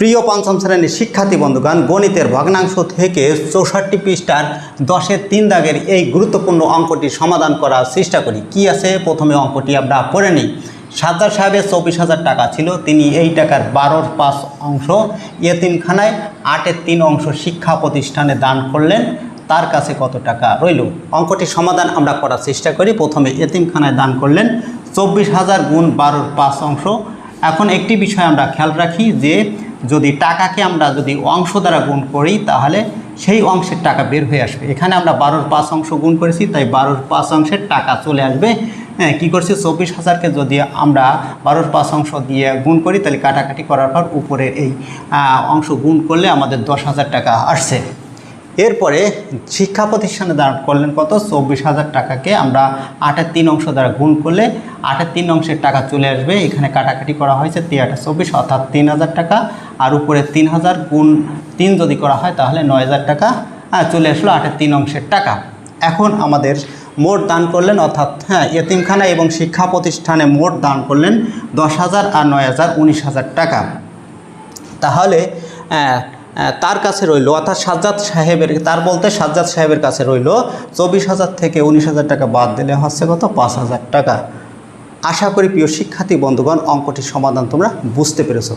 প্রিয় পঞ্চম শ্রেণির শিক্ষার্থী বন্ধুগণ, গণিতের ভগ্নাংশ থেকে চৌষট্টি পৃষ্ঠার দশের তিন দাগের এই গুরুত্বপূর্ণ অঙ্কটি সমাধান করার চেষ্টা করি। কি আছে? প্রথমে অঙ্কটি আমরা পড়ে নিই। সাজ্জাদ সাহেবের চব্বিশ হাজার টাকা ছিল, তিনি এই টাকার বারোর পাঁচ অংশ ইয়েতিমখানায় আটের তিন অংশ শিক্ষা প্রতিষ্ঠানে দান করলেন, তার কাছে কত টাকা রইল? অঙ্কটির সমাধান আমরা করার চেষ্টা করি। প্রথমে এতিমখানায় দান করলেন চব্বিশ হাজার গুণ বারোর পাঁচ অংশ। এখন একটি বিষয় আমরা খেয়াল রাখি যে যদি টাকাকে আমরা যদি অংশ দ্বারা গুণ করি, তাহলে সেই অংশের টাকা বের হয়ে আসবে। এখানে আমরা বারোর পাঁচ অংশ গুণ করেছি, তাই বারোর পাঁচ অংশের টাকা চলে আসবে। হ্যাঁ কী করছি? চব্বিশ হাজারকে যদি আমরা বারোর পাঁচ অংশ দিয়ে গুণ করি, তাহলে কাটাকাটি করার পর উপরের এই অংশ গুণ করলে আমাদের দশ হাজার টাকা আসছে। এরপরে শিক্ষা প্রতিষ্ঠানে দাঁড় করলেন কত? চব্বিশ হাজার টাকাকে। আমরা আটের তিন অংশ দ্বারা গুণ করলে আটের তিন অংশের টাকা চলে আসবে। এখানে কাটাকাটি করা হয়েছে তি আটা চব্বিশ, অর্থাৎ তিন হাজার টাকা। আর উপরে তিন হাজার গুণ তিন যদি করা হয়, তাহলে নয় হাজার টাকা চলে আসলো আটের তিন অংশের টাকা। এখন আমাদের মোট দান করলেন, অর্থাৎ হ্যাঁ এতিমখানা এবং শিক্ষা প্রতিষ্ঠানে মোট দান করলেন দশ হাজার আর নয় হাজার উনিশ হাজার টাকা। তাহলে তার কাছে রইল, অর্থাৎ সাজ্জাদ সাহেবের, তার বলতে সাজ্জাদ সাহেবের কাছে রইল, চব্বিশ হাজার থেকে উনিশ হাজার টাকা বাদ দিলে হচ্ছে কত? পাঁচ হাজার টাকা। আশা করি প্রিয় শিক্ষার্থী, বন্ধুগণ, অঙ্কটির সমাধান তোমরা বুঝতে পেরেছ।